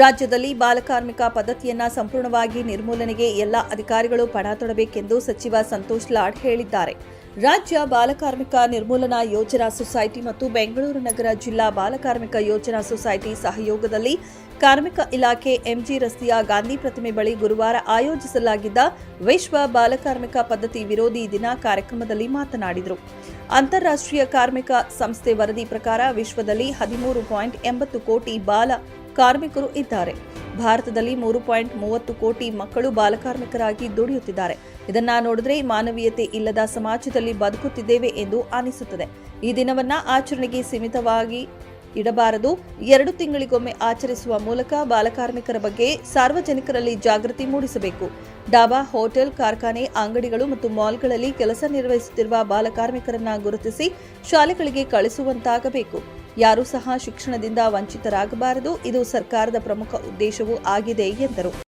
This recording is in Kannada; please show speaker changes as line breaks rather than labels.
ರಾಜ್ಯದಲ್ಲಿ ಬಾಲಕಾರ್ಮಿಕ ಪದ್ಧತಿಯನ್ನ ಸಂಪೂರ್ಣವಾಗಿ ನಿರ್ಮೂಲನೆಗೆ ಎಲ್ಲ ಅಧಿಕಾರಿಗಳು ಪಣ ತೊಡಬೇಕೆಂದು ಸಚಿವ ಸಂತೋಷ್ ಲಾಡ್ ಹೇಳಿದ್ದಾರೆ. ರಾಜ್ಯ ಬಾಲಕಾರ್ಮಿಕ ನಿರ್ಮೂಲನಾ ಯೋಜನಾ ಸೊಸೈಟಿ ಮತ್ತು ಬೆಂಗಳೂರು ನಗರ ಜಿಲ್ಲಾ ಬಾಲಕಾರ್ಮಿಕ ಯೋಜನಾ ಸೊಸೈಟಿ ಸಹಯೋಗದಲ್ಲಿ ಕಾರ್ಮಿಕ ಇಲಾಖೆ ಎಂಜಿ ರಸ್ತೆಯ ಗಾಂಧಿ ಪ್ರತಿಮೆ ಬಳಿ ಗುರುವಾರ ಆಯೋಜಿಸಲಾಗಿದ್ದ ವಿಶ್ವ ಬಾಲಕಾರ್ಮಿಕ ಪದ್ಧತಿ ವಿರೋಧಿ ದಿನ ಕಾರ್ಯಕ್ರಮದಲ್ಲಿ ಮಾತನಾಡಿದರು. ಅಂತಾರಾಷ್ಟ್ರೀಯ ಕಾರ್ಮಿಕ ಸಂಸ್ಥೆ ವರದಿ ಪ್ರಕಾರ ವಿಶ್ವದಲ್ಲಿ ಹದಿಮೂರು ಪಾಯಿಂಟ್ ಎಂಬತ್ತು ಕೋಟಿ ಬಾಲ ಕಾರ್ಮಿಕರು ಇದ್ದಾರೆ. ಭಾರತದಲ್ಲಿ ಮೂರು ಪಾಯಿಂಟ್ ಮೂವತ್ತು ಕೋಟಿ ಮಕ್ಕಳು ಬಾಲಕಾರ್ಮಿಕರಾಗಿ ದುಡಿಯುತ್ತಿದ್ದಾರೆ. ಇದನ್ನ ನೋಡಿದ್ರೆ ಮಾನವೀಯತೆ ಇಲ್ಲದ ಸಮಾಜದಲ್ಲಿ ಬದುಕುತ್ತಿದ್ದೇವೆ ಎಂದು ಅನಿಸುತ್ತದೆ. ಈ ದಿನವನ್ನ ಆಚರಣೆಗೆ ಸೀಮಿತವಾಗಿ ಇಡಬಾರದು. ಎರಡು ತಿಂಗಳಿಗೊಮ್ಮೆ ಆಚರಿಸುವ ಮೂಲಕ ಬಾಲಕಾರ್ಮಿಕರ ಬಗ್ಗೆ ಸಾರ್ವಜನಿಕರಲ್ಲಿ ಜಾಗೃತಿ ಮೂಡಿಸಬೇಕು. ಡಾಬಾ ಹೋಟೆಲ್, ಕಾರ್ಖಾನೆ, ಅಂಗಡಿಗಳು ಮತ್ತು ಮಾಲ್ಗಳಲ್ಲಿ ಕೆಲಸ ನಿರ್ವಹಿಸುತ್ತಿರುವ ಬಾಲಕಾರ್ಮಿಕರನ್ನ ಗುರುತಿಸಿ ಶಾಲೆಗಳಿಗೆ ಕಳಿಸುವಂತಾಗಬೇಕು. ಯಾರೂ ಸಹ ಶಿಕ್ಷಣದಿಂದ ವಂಚಿತರಾಗಬಾರದು. ಇದು ಸರ್ಕಾರದ ಪ್ರಮುಖ ಉದ್ದೇಶವೂ ಆಗಿದೆ ಎಂದರು.